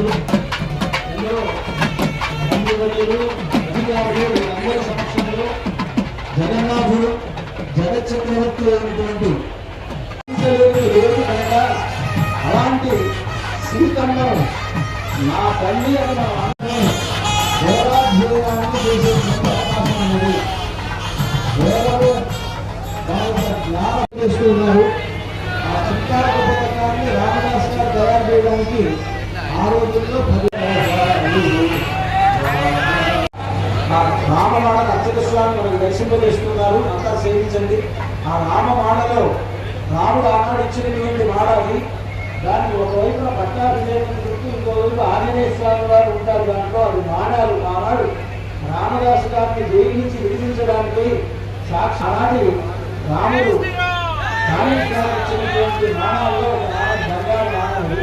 నాయకులు ఎందరో మంత్రివర్యులు అధికారులు అందరి సమక్షంలో జగన్నాథుడు జగచక్రవర్తి అయినటువంటి అలాంటి శ్రీకందరం నా తల్లి అన్న దేవాధ్యోగానికి చేసేటువంటి చేస్తున్నారు ఆ చిత్కార పథకాన్ని రామదాస్ గారు తయారు చేయడానికి ఆ రోజుల్లో పది ఆ స్వామి మనకు దర్శింపజేస్తున్నారు. అంతా సేవించండి. ఆ రామమాడలో రాముడు ఆనాడు ఇచ్చినటువంటి మాడాలి దానికి ఒకవైపున పట్టాభిషేకం చుట్టూ ఇంకోవైపు ఆంజనేయ స్వామి వారు ఉంటారు. దాంట్లో అది మాడాలు ఆనాడు రామదాసు గారిని జయించి విడిపించడానికి సాక్షి ఆనాటి రాముడు రామేశ్వరం ఇచ్చినటువంటి నాణాల్లో ఒక నాణం బంగారు నాణాలు